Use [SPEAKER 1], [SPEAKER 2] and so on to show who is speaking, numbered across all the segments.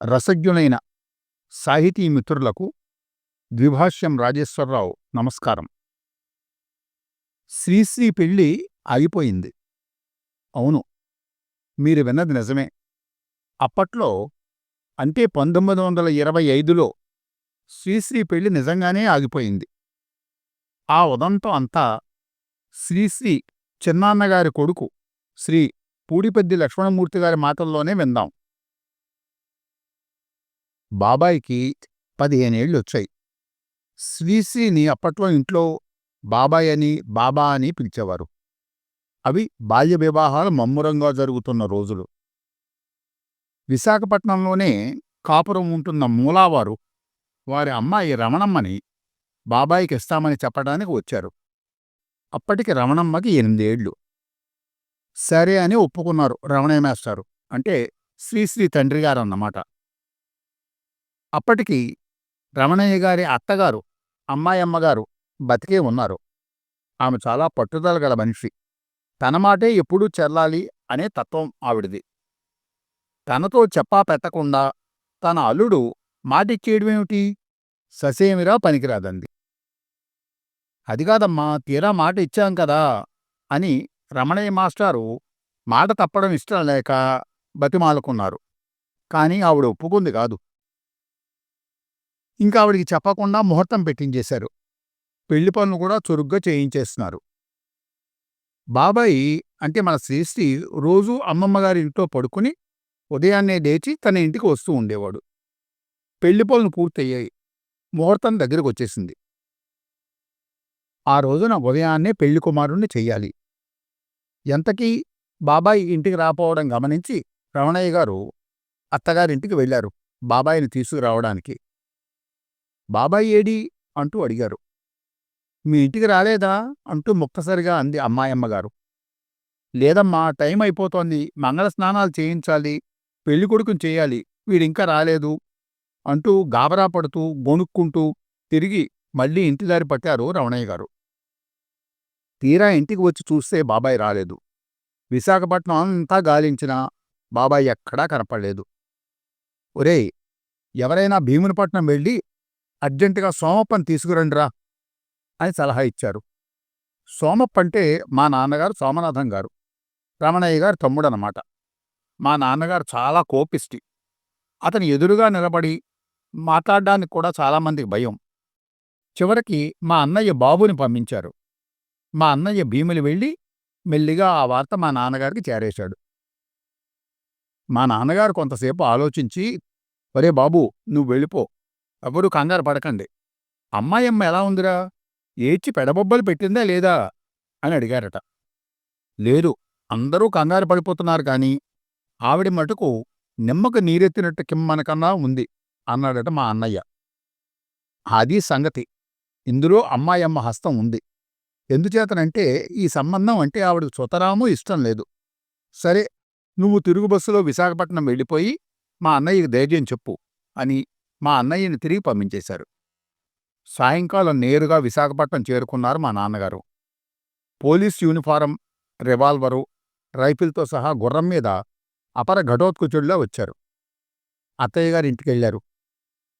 [SPEAKER 1] రసజ్ఞులైన సాహితీ మిత్రులకు ద్విభాష్యం రాజేశ్వరరావు నమస్కారం. శ్రీశ్రీ పెళ్ళి ఆగిపోయింది. అవును మీరు విన్నది నిజమే. అప్పట్లో అంటే పంతొమ్మిది వందల ఇరవై ఐదులో శ్రీశ్రీ పెళ్ళి నిజంగానే ఆగిపోయింది. ఆ ఉదంతం అంతా శ్రీశ్రీ చిన్నాన్నగారి కొడుకు శ్రీ పూడిపెద్ది లక్ష్మణమూర్తి గారి మాటల్లోనే విందాం. బాబాయికి పదిహేనేళ్ళు వచ్చాయి శ్రీశ్రీని అప్పట్లో ఇంట్లో బాబాయ్ అని బాబా అని పిలిచేవారు. అవి బాల్య వివాహాలు మమ్మురంగా జరుగుతున్న రోజులు. విశాఖపట్నంలోనే కాపురం ఉంటున్న మూలావారు వారి అమ్మాయి రమణమ్మని బాబాయికి ఇస్తామని చెప్పడానికి వచ్చారు. అప్పటికి రమణమ్మకి ఎనిమిదేళ్ళు సరే అని ఒప్పుకున్నారు రమణయ్య మాస్టారు. అంటే శ్రీశ్రీ తండ్రి గారు అన్నమాట అప్పటికి రమణయ్య గారి అత్తగారు అమ్మాయమ్మగారు బతికే ఉన్నారు. ఆమె చాలా పట్టుదల గల మనిషి. తన మాటే ఎప్పుడూ చెల్లాలి అనే తత్వం ఆవిడిది. తనతో చెప్పా పెట్టకుండా తన అల్లుడు మాటిచ్చేయడమేమిటి? ససేమిరా పనికిరాదంది. అది కాదమ్మా తీరా మాట ఇచ్చాం కదా అని రమణయ్య మాస్టారు మాట తప్పడం ఇష్టం లేక బతిమాలుకున్నారు. కాని ఆవిడ ఒప్పుకుంది కాదు. ఇంకా ఆవిడికి చెప్పకుండా ముహూర్తం పెట్టించేశారు. పెళ్ళి పనులు కూడా చురుగ్గా చేయించేస్తున్నారు. బాబాయి అంటే మన శ్రీశ్రీ రోజూ అమ్మమ్మగారి ఇంట్లో పడుకుని ఉదయాన్నే లేచి తన ఇంటికి వస్తూ ఉండేవాడు. పెళ్ళి పనులు పూర్తయ్యాయి. ముహూర్తం దగ్గరకు వచ్చేసింది. ఆ రోజున ఉదయాన్నే పెళ్ళి కుమారుణ్ణి చెయ్యాలి. ఎంతకీ బాబాయి ఇంటికి రాపోవడం గమనించి రమణయ్య గారు అత్తగారింటికి వెళ్ళారు బాబాయిని తీసుకురావడానికి. బాబాయ్ ఏడి? అంటూ అడిగారు. మీ ఇంటికి రాలేదా? అంటూ ముక్తసరిగా అంది అమ్మాయమ్మగారు. లేదమ్మా టైం అయిపోతోంది. మంగళ స్నానాలు చేయించాలి. పెళ్ళికొడుకుని చేయాలి. వీడింకా రాలేదు. అంటూ గాబరా పడుతూ గొణుక్కుంటూ తిరిగి మళ్ళీ ఇంటి దారి పట్టారు రమణయ్య గారు. తీరా ఇంటికి వచ్చి చూస్తే బాబాయ్ రాలేదు. విశాఖపట్నం అంతా గాలించినా బాబాయ్ ఎక్కడా కనపడలేదు. ఒరేయ్ ఎవరైనా భీమునిపట్నం వెళ్ళి అర్జెంటుగా సోమప్పని తీసుకురండిరా అని సలహా ఇచ్చారు. సోమప్పంటే మా నాన్నగారు సోమనాథం గారు రమణయ్య గారు తమ్ముడనమాట మా నాన్నగారు చాలా కోపిష్టి. అతని ఎదురుగా నిలబడి మాట్లాడడానికి కూడా చాలామందికి భయం. చివరికి మా అన్నయ్య బాబుని పంపించారు. మా అన్నయ్య భీములు వెళ్ళి మెల్లిగా ఆ వార్త మా నాన్నగారికి చేరేశాడు. మా నాన్నగారు కొంతసేపు ఆలోచించి ఒరే బాబు నువ్వు వెళ్ళిపో. ఎవరూ కంగారు పడకండి. అమ్మాయమ్మ ఎలా ఉందిరా? ఏడ్చి పెడబొబ్బలు పెట్టిందా లేదా? అని అడిగారట. లేదు అందరూ కంగారు పడిపోతున్నారు కానీ ఆవిడ మటుకు నిమ్మకు నీరెత్తినట్టు కిమ్మనకన్నా ఉంది అన్నాడట మా అన్నయ్య. అది సంగతి. ఇందులో అమ్మాయమ్మ హస్తం ఉంది. ఎందుచేతనంటే ఈ సంబంధం అంటే ఆవిడ సుతరాము ఇష్టం లేదు. సరే నువ్వు తిరుగు బస్సులో విశాఖపట్నం వెళ్ళిపోయి మా అన్నయ్యకి ధైర్యం చెప్పు అని మా అన్నయ్యని తిరిగి పంపించేశారు. సాయంకాలం నేరుగా విశాఖపట్నం చేరుకున్నారు మా నాన్నగారు. పోలీస్ యూనిఫారం రివాల్వరు రైఫిల్తో సహా గుర్రం మీద అపర ఘటోత్కుచుడిలా వచ్చారు. అత్తయ్య గారి ఇంటికెళ్ళారు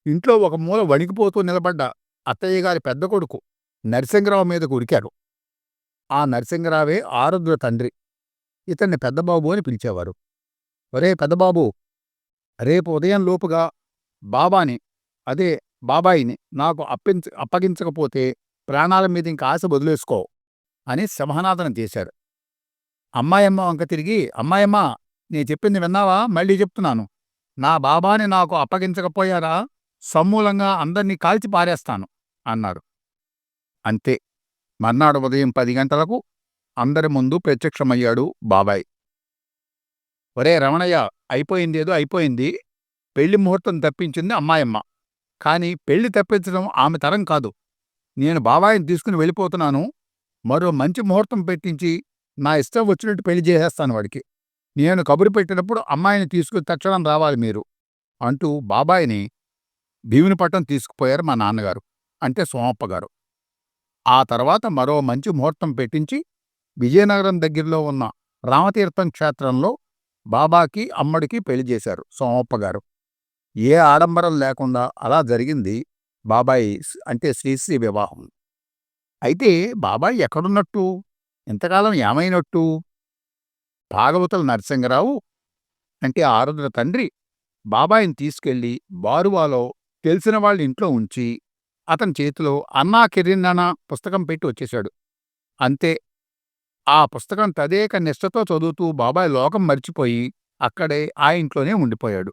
[SPEAKER 1] ఇంట్లో ఒక మూల వణికిపోతూ నిలబడ్డ అత్తయ్య గారి పెద్ద కొడుకు నరసింహరావు మీదకు ఉరికారు. ఆ నరసింహరావే ఆరుద్ర తండ్రి. ఇతన్ని పెద్దబాబు అని పిలిచేవారు. ఒరే పెద్దబాబు రేపు ఉదయం లోపుగా బాబాని అదే బాబాయిని నాకు అప్పించ అప్పగించకపోతే ప్రాణాల మీద ఇంక ఆశ వదిలేసుకో అని సింహనాదనం చేశారు. అమ్మాయమ్మ వంక తిరిగి అమ్మాయమ్మ నీ చెప్పింది విన్నావా? మళ్ళీ చెప్తున్నాను. నా బాబాని నాకు అప్పగించకపోయారా? సమూలంగా అందర్నీ కాల్చి పారేస్తాను అన్నారు. అంతే. మర్నాడు ఉదయం పది గంటలకు అందరి ముందు ప్రత్యక్షమయ్యాడు బాబాయ్. ఒరే రమణయ్య అయిపోయిందేదో అయిపోయింది. పెళ్ళి ముహూర్తం తప్పించింది అమ్మాయమ్మ. కాని పెళ్ళి తప్పించడం ఆమె తరం కాదు. నేను బాబాయిని తీసుకుని వెళ్ళిపోతున్నాను. మరో మంచి ముహూర్తం పెట్టించి నా ఇష్టం వచ్చినట్టు పెళ్ళి చేసేస్తాను వాడికి. నేను కబురు పెట్టినప్పుడు అమ్మాయిని తీసుకుని తక్షణం రావాలి మీరు అంటూ బాబాయిని భీమునిపట్నం తీసుకుపోయారు మా నాన్నగారు అంటే సోమప్ప గారు. ఆ తర్వాత మరో మంచి ముహూర్తం పెట్టించి విజయనగరం దగ్గరలో ఉన్న రామతీర్థం క్షేత్రంలో బాబాకి అమ్మడికి పెళ్ళి చేశారు సోమప్ప గారు. ఏ ఆడంబరం లేకుండా అలా జరిగింది బాబాయి అంటే శ్రీశ్రీ వివాహం. అయితే బాబాయ్ ఎక్కడున్నట్టు? ఇంతకాలం ఏమైనట్టు? భాగవతుల నరసింగరావు అంటే ఆరుద్ర తండ్రి బాబాయిని తీసుకెళ్ళి బారువాలో తెలిసిన వాళ్ళ ఇంట్లో ఉంచి అతని చేతిలో అన్నా కిరిన్నన పుస్తకం పెట్టి వచ్చేశాడు. అంతే. ఆ పుస్తకం తదేక నిష్ఠతో చదువుతూ బాబాయ్ లోకం మర్చిపోయి అక్కడే ఆ ఇంట్లోనే ఉండిపోయాడు.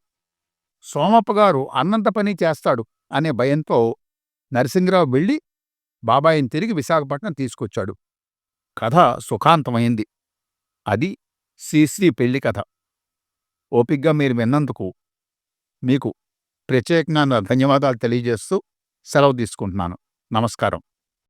[SPEAKER 1] సోమప్ప గారు అన్నంత పని చేస్తాడు అనే భయంతో నరసింగరావు వెళ్ళి బాబాయిని తిరిగి విశాఖపట్నం తీసుకొచ్చాడు. కథ సుఖాంతమైంది. అది శ్రీశ్రీ పెళ్ళి కథ. ఓపిగ్గా మీరు విన్నందుకు మీకు ప్రత్యేకంగా ధన్యవాదాలు తెలియజేస్తూ సెలవు తీసుకుంటున్నాను. నమస్కారం.